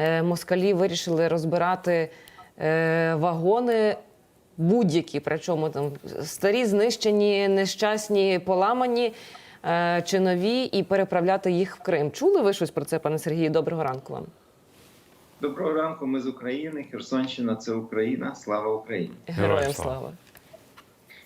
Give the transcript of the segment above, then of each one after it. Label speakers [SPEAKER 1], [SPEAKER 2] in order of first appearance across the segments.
[SPEAKER 1] е, москалі вирішили розбирати е, вагони. Будь-які, причому там старі, знищені, нещасні, поламані е, чи нові, і переправляти їх в Крим. Чули ви щось про це, пане Сергію? Доброго ранку вам.
[SPEAKER 2] Доброго ранку, ми з України. Херсонщина це Україна. Слава Україні!
[SPEAKER 1] Героям
[SPEAKER 3] Героям
[SPEAKER 1] слава.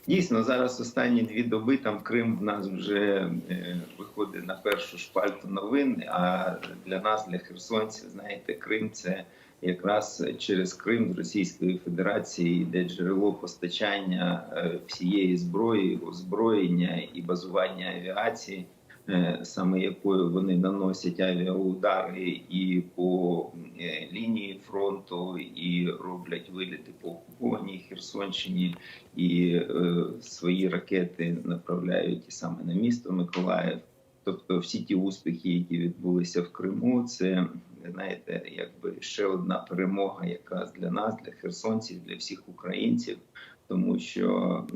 [SPEAKER 2] Дійсно, зараз останні дві доби там Крим в нас вже е, виходить на першу шпальту новин. А для нас, для херсонців, знаєте, Крим це якраз через Крим з Російської Федерації йде джерело постачання е, всієї зброї, озброєння і базування авіації. Е, Саме якою вони наносять авіаудари і по е, лінії фронту, і роблять виліти по окупованій Херсонщині, і е, свої ракети направляють саме на місто Миколаїв. Тобто, всі ті успіхи, які відбулися в Криму, це знаєте, якби ще одна перемога, якраз для нас, для херсонців, для всіх українців, тому що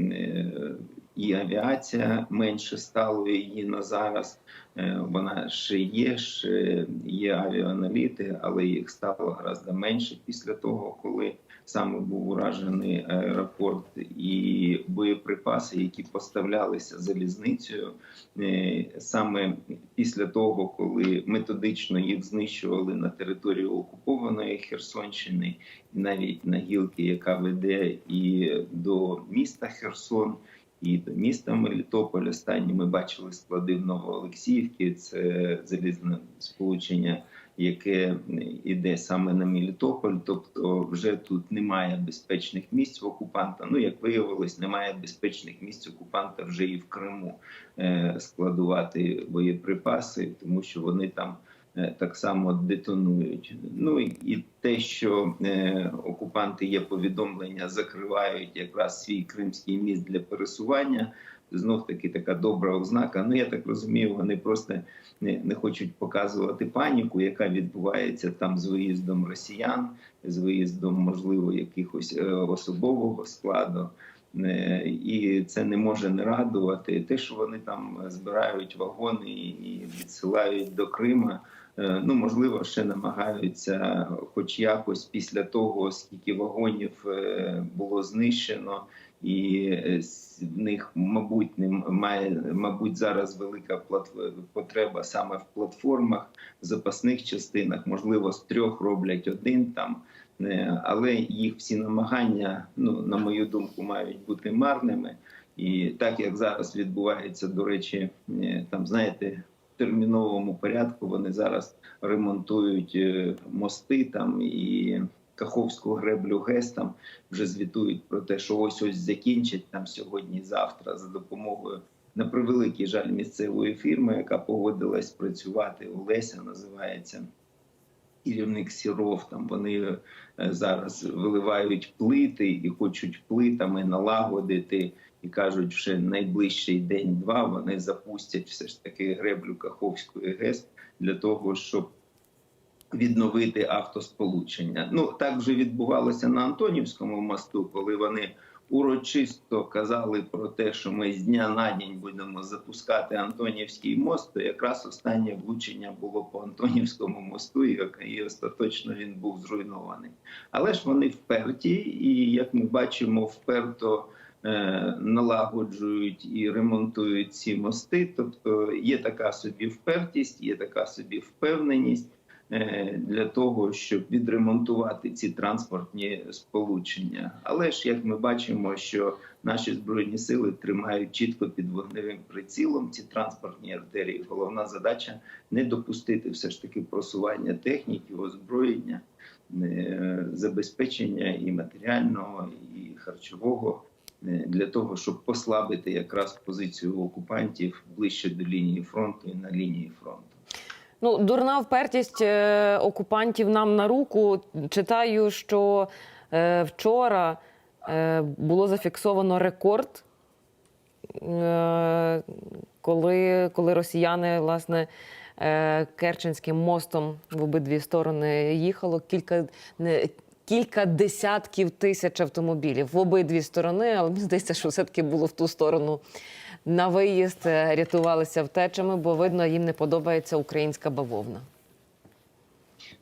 [SPEAKER 2] і авіація менше стало її на зараз. Е, Вона ще є, ще є авіаналіти, але їх стало гораздо менше після того, коли саме був уражений аеропорт і боєприпаси, які поставлялися залізницею, е, саме після того, коли методично їх знищували на території окупованої Херсонщини, і навіть на гілки, яка веде і до міста Херсон. І до міста Мелітополь останні ми бачили склади в Новоолексіївці. Це залізне сполучення, яке йде саме на Мелітополь. Тобто, вже тут немає безпечних місць в окупанта. Ну як виявилось, немає безпечних місць окупанта вже і в Криму е, складувати боєприпаси, тому що вони там. Е, Так само детонують. Ну і- те, що е, окупанти є повідомлення, закривають якраз свій кримський міст для пересування. Знов таки така добра ознака. Ну я так розумію, вони просто не, не хочуть показувати паніку, яка відбувається там з виїздом росіян, з виїздом, можливо, якихось е, особового складу. Е, І це не може не радувати. Те, що вони там збирають вагони і відсилають до Крима. Е, Ну, можливо, ще намагаються, хоч якось після того, скільки вагонів е, було знищено, і е, в них, мабуть, немає, мабуть, зараз велика потреба саме в платформах, в запасних частинах. Можливо, з трьох роблять один там. Е, Але їх всі намагання, ну на мою думку, мають бути марними. І так як зараз відбувається, до речі, е, там знаєте, в терміновому порядку вони зараз ремонтують е, мости там і Каховську греблю ГЕС там вже звітують про те, що ось ось закінчать там сьогодні, завтра за допомогою. На превеликий жаль місцевої фірми, яка погодилась працювати Олеся, називається керівник Сіров. Там вони е, зараз виливають плити і хочуть плитами налагодити. І кажуть, що найближчий день-два вони запустять все ж таки греблю Каховської ГЕС для того, щоб відновити автосполучення. Ну так вже відбувалося на Антонівському мосту, коли вони урочисто казали про те, що ми з дня на день будемо запускати Антонівський мост. То якраз останнє влучення було по Антонівському мосту, і, остаточно він був зруйнований. Але ж вони вперті, і як ми бачимо, вперто. е, Налагоджують і ремонтують ці мости, тобто є така собі впертість, є така собі впевненість для того, щоб відремонтувати ці транспортні сполучення. Але ж як ми бачимо, що наші збройні сили тримають чітко під вогневим прицілом ці транспортні артерії. Головна задача не допустити все ж таки просування техніки, озброєння, е, забезпечення і матеріального, і харчового. е, Для того щоб послабити якраз позицію окупантів ближче до лінії фронту і на лінії фронту.
[SPEAKER 1] Ну, дурна впертість е, окупантів нам на руку. Читаю, що е, вчора е, було зафіксовано рекорд, е, коли, коли росіяни, власне, е, Керченським мостом в обидві сторони їхало кілька. Не, Кілька десятків тисяч автомобілів в обидві сторони, але мені здається, що все-таки було в ту сторону на виїзд, е, рятувалися втечами, бо видно, їм не подобається українська бавовна.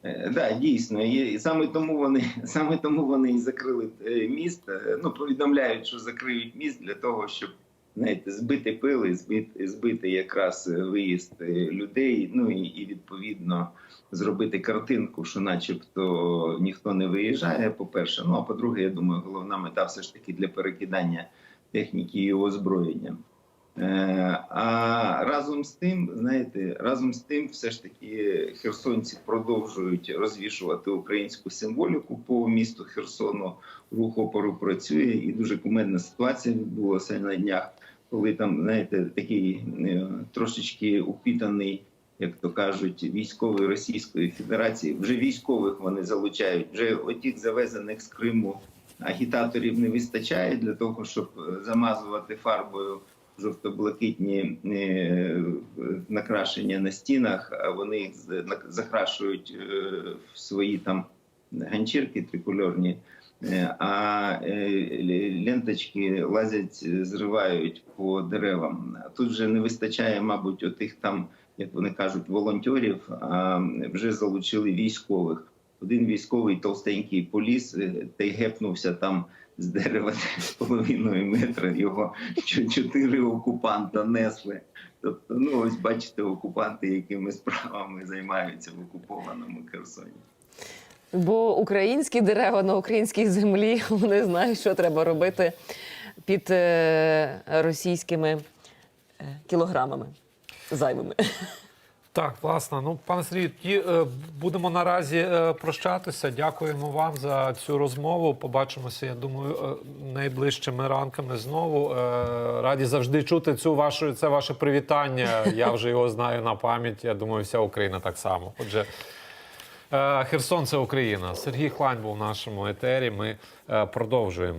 [SPEAKER 2] Е, Да, дійсно, і саме тому вони саме тому вони і закрили е, міст. Ну повідомляють, що закриють міст для того, щоб знаєте, збити пили, збити, збити якраз виїзд людей. Ну і, і відповідно зробити картинку, що, начебто, ніхто не виїжджає. По перше, ну а по-друге, я думаю, головна мета все ж таки для перекидання техніки і озброєння. Е, А разом з тим, знаєте, разом з тим, все ж таки херсонці продовжують розвішувати українську символіку по місту Херсону. Рух опору працює, і дуже кумедна ситуація відбулася на днях, коли там, знаєте, такий е, трошечки упітаний, як то кажуть, військовий Російської Федерації. Вже військових вони залучають, вже отіх завезених з Криму агітаторів не вистачає для того, щоб е, замазувати фарбою жовто-блакитні е, накрашення на стінах, вони їх закрашують е, в свої там ганчірки трикольорні, е, а е, ленточки лазять, зривають по деревам. Тут вже не вистачає, мабуть, отих там, як вони кажуть, волонтерів, а вже залучили військових. Один військовий толстенький поліз е, та й гепнувся там з дерева з половиною метра. Його чотири окупанта несли. Тобто, ну ось бачите, окупанти, якими справами займаються в окупованому Херсоні.
[SPEAKER 1] Бо українські дерева на українській землі вони знають, що треба робити під е, російськими е, кілограмами зайвими.
[SPEAKER 3] Так, власне. Ну, пане Сергію, тоді е, будемо наразі е, прощатися. Дякуємо вам за цю розмову. Побачимося, я думаю, е, найближчими ранками знову. Раді завжди чути цю вашу це ваше привітання. Я вже його знаю на пам'ять. Я думаю, вся Україна так само. Отже. Херсон це Україна. Сергій Хлань був в нашому етері. Ми продовжуємо.